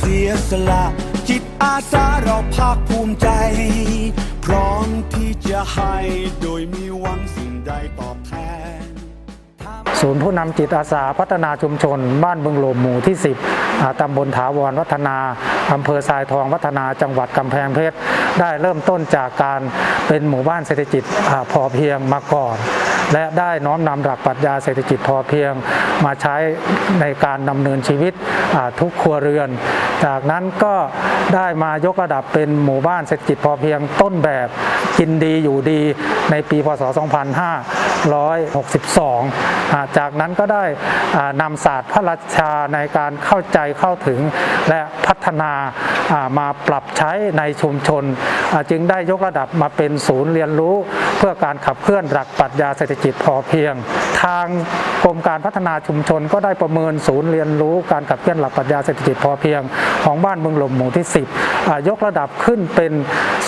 เสียสละ จิตอาสาเราภาคภูมิใจ พร้อมที่จะให้โดยมีหวังสิ่งใดตอบแทน ศูนย์ผู้นำจิตอาสาพัฒนาชุมชน บ้านบึงโลมหมู่ที่ 10ตำบลถาวรวัฒนาอำเภอทรายทองวัฒนาจังหวัดกำแพงเพชรได้เริ่มต้นจากการเป็นหมู่บ้านเศรษฐกิจพอเพียงมาก่อน และได้น้อมนำหลักปรัชญาเศรษฐกิจพอเพียง มาใช้ในการดำเนินชีวิตทุกครัวเรือน จากนั้นก็ได้มายกระดับเป็นหมู่บ้านเศรษฐกิจพอเพียงต้นแบบ กินดีอยู่ดีในปีพศ 2562 จากนั้นก็ได้นำศาสตร์พระราชาในการเข้าใจเข้าถึงและพัฒนามาปรับใช้ในชุมชน จึงได้ยกระดับมาเป็นศูนย์เรียนรู้ เพื่อการขับเคลื่อนหลักปรัชญาเศรษฐกิจพอเพียง ทางกรมการพัฒนาชุมชนก็ได้ประเมินศูนย์เรียนรู้การขับเคลื่อนหลักปรัชญาเศรษฐกิจพอเพียง ของบ้านเมืองหลมหมู่ที่ 10 ยกระดับขึ้นเป็น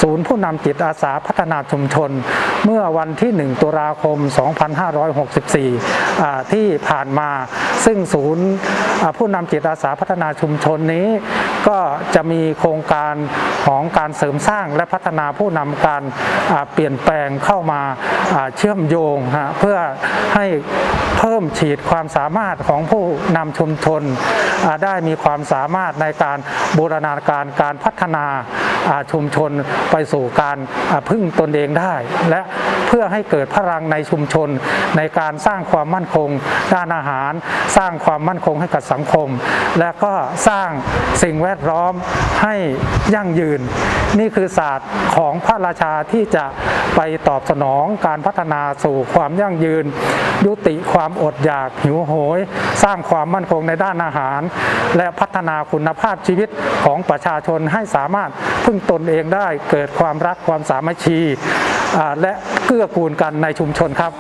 ศูนย์ผู้นำจิตอาสาพัฒนาชุมชน เมื่อวันที่ 1 ตุลาคม 2564อ่ที่ผ่านมา ซึ่งศูนย์ผู้นำจิตอาสาพัฒนาชุมชนนี้ ก็จะมีโครงการของการเสริมสร้างและพัฒนาผู้นำการเปลี่ยนแปลงเข้ามาเชื่อมโยงเพื่อให้เพิ่มฉีดความสามารถของผู้นำชุมชนได้มีความสามารถในการบูรณาการการพัฒนา ชุมชนไปสู่การพึ่งตนเองได้ และเพื่อให้เกิดพลังในชุมชน ในการสร้างความมั่นคง ด้านอาหาร สร้างความมั่นคงให้กับสังคม และก็สร้างสิ่งแวดล้อมให้ยั่งยืน นี่คือศาสตร์ของพระราชาที่จะไปตอบสนองการพัฒนาสู่ความยั่งยืน ยุติความอดอยากหิวโหย สร้างความมั่นคงในด้านอาหาร และพัฒนาคุณภาพชีวิตของประชาชนให้สามารถ พึ่งตนเองได้เกิดความรักความสามัคคีอ่าและเกื้อกูลกันในชุมชนครับ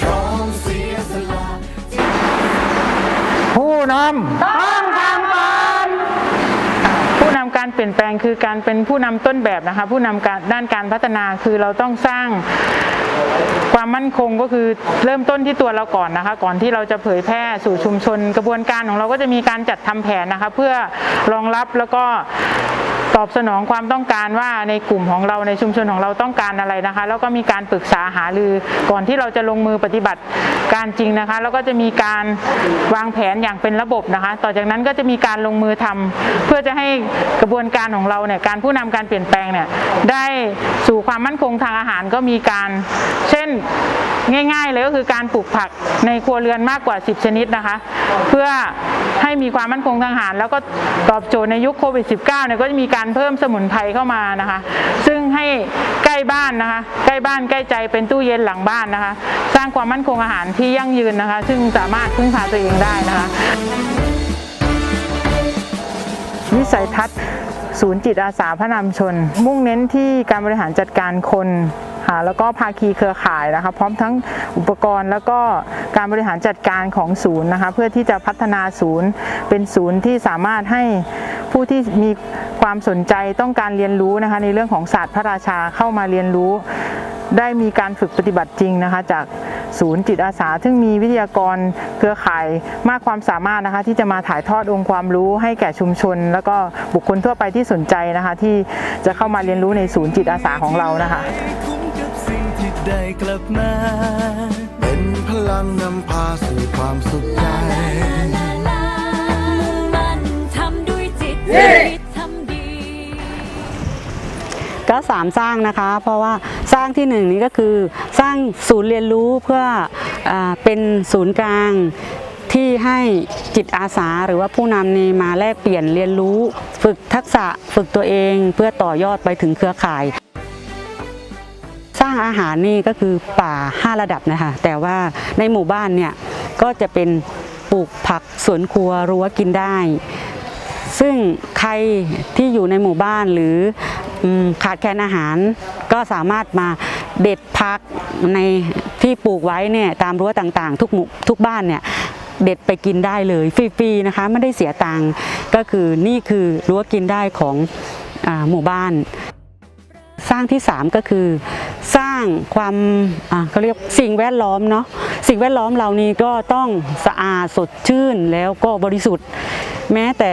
พร้อมเสียสละผู้นำต้องทำก่อนผู้นำการ เปลี่ยนแปลงคือการเป็นผู้นำต้นแบบนะคะ ผู้นำการด้านการพัฒนาคือเราต้องสร้างความมั่นคงก็คือเริ่มต้นที่ตัวเราก่อนนะคะ ก่อนที่เราจะเผยแพร่สู่ชุมชน กระบวนการของเราก็จะมีการจัดทำแผนนะคะ เพื่อรองรับแล้วก็ ตอบสนองความต้องการว่าในกลุ่มของเราในชุมชนของเราต้องการอะไรนะคะ แล้วก็มีการปรึกษาหารือก่อนที่เราจะลงมือปฏิบัติการจริงนะคะ แล้วก็จะมีการวางแผนอย่างเป็นระบบนะคะ ต่อจากนั้นก็จะมีการลงมือทำเพื่อจะให้กระบวนการของเราเนี่ยการผู้นำการเปลี่ยนแปลงเนี่ยได้สู่ความมั่นคงทางอาหารก็มีการเช่นง่าย ๆ เลยก็คือการปลูกผักในครัวเรือนมากกว่า 10 ชนิดนะคะ เพื่อให้มีความมั่นคงทางอาหาร แล้วก็ตอบโจทย์ในยุคโควิด -19 เนี่ยก็จะมีการการเพิ่มสมุนไพรเข้ามานะคะ ซึ่งให้ใกล้บ้านนะคะ ใกล้บ้านใกล้ใจเป็นตู้เย็นหลังบ้านนะคะ สร้างความมั่นคงอาหารที่ยั่งยืนนะคะ ซึ่งสามารถพึ่งพาตัวเองได้นะคะ วิสัยทัศน์ศูนย์จิตอาสาพระนำชน มุ่งเน้นที่การบริหารจัดการคนค่ะแล้วก็ภาคีเครือข่ายนะคะ พร้อมทั้งอุปกรณ์แล้วก็การบริหารจัดการของศูนย์นะคะ เพื่อที่จะพัฒนาศูนย์เป็นศูนย์ที่สามารถให้ผู้ที่มี ความสนใจต้องการเรียนรู้นะคะในเรื่องของศาสตร์พระราชาเข้ามาเรียนรู้ ได้มีการฝึกปฏิบัติจริงนะคะจากศูนย์จิตอาสา ซึ่งมีวิทยากรเครือข่ายมากความสามารถนะคะที่จะมาถ่ายทอดองค์ความรู้ให้แก่ชุมชน แล้วก็บุคคลทั่วไปที่สนใจนะคะที่จะเข้ามาเรียนรู้ในศูนย์จิตอาสาของเรานะคะได้กลับมาเป็นพลังนำพาสู่ความสุขใจ ก็สามสร้างนะคะ เพราะว่าสร้างที่หนึ่งนี้ก็คือสร้างศูนย์เรียนรู้เพื่ออเป็นศูนย์กลางที่ให้จิตอาสาหรือว่าผู้นำนี่มาแลกเปลี่ยนเรียนรู้ ฝึกทักษะฝึกตัวเองเพื่อต่อยอดไปถึงเครือข่าย สร้างอาหารนี่ก็คือป่า 5 ระดับนะคะแต่ว่าในหมู่บ้านเนี่ยก็จะเป็นปลูกผักสวนครัวรั้วกินได้ ซึ่งใครที่อยู่ในหมู่บ้านหรือ ขาดแคลนอาหารก็สามารถมาเด็ดพักในที่ปลูกไว้เนี่ยตามรั้วต่างๆ ทุกหมู่ทุกบ้านเนี่ยเด็ดไปกินได้เลยฟรีๆนะคะไม่ได้เสียตังค์ก็คือนี่คือรั้วกินได้ของอหมู่บ้าน สร้างที่ 3 ก็คือ สร้างความเขาเรียกสิ่งแวดล้อมเนาะสิ่งแวดล้อมเรานี้ก็ต้องสะอาดสดชื่นแล้วก็บริสุทธิ์ แม้แต่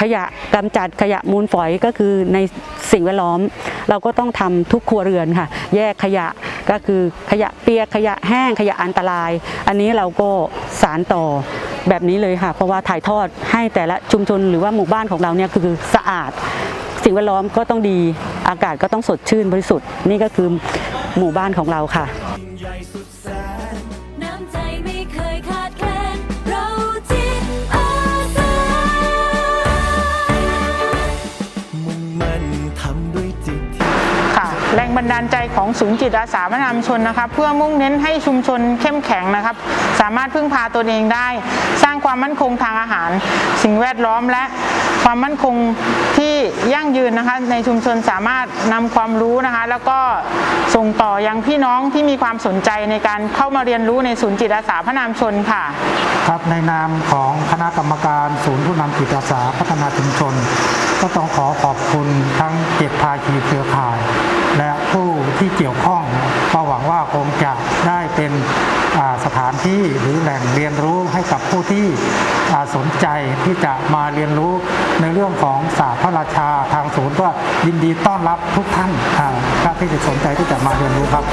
ขยะกำจัดขยะมูลฝอยก็คือในสิ่งแวดล้อม เราก็ต้องทำทุกครัวเรือนค่ะ แยกขยะก็คือขยะเปียกขยะแห้งขยะอันตราย อันนี้เราก็สารต่อแบบนี้เลยค่ะ เพราะว่าถ่ายทอดให้แต่ละชุมชนหรือว่าหมู่บ้านของเราเนี่ยคือสะอาด สิ่งแวดล้อมก็ต้องดีอากาศก็ต้องสดชื่นบริสุทธิ์ นี่ก็คือหมู่บ้านของเราค่ะ แรงบันดาลใจของศูนย์จิตอาสาพระนามชนนะครับเพื่อมุ่งเน้นให้ชุมชนเข้มแข็งนะครับ สามารถพึ่งพาตนเองได้ สร้างความมั่นคงทางอาหาร สิ่งแวดล้อมและความมั่นคงที่ยั่งยืนนะคะ ในชุมชนสามารถนำความรู้นะคะ แล้วก็ส่งต่อยังพี่น้องที่มีความสนใจในการเข้ามาเรียนรู้ในศูนย์จิตอาสาพระนามชนค่ะ ครับในนามของคณะกรรมการศูนย์ผู้นำจิตอาสาพัฒนาชุมชน ก็ต้องขอขอบคุณทั้งเจ็ดภาคีเครือข่าย และผู้ที่เกี่ยวข้องก็หวังว่าคงจะได้เป็นสถานที่หรือแหล่งเรียนรู้ให้กับผู้ที่สนใจที่จะมาเรียนรู้ในเรื่องของศาสตร์พระราชาทางศูนย์ก็ยินดีต้อนรับทุกท่านอ่าที่จะสนใจที่จะมาเรียนรู้ครับ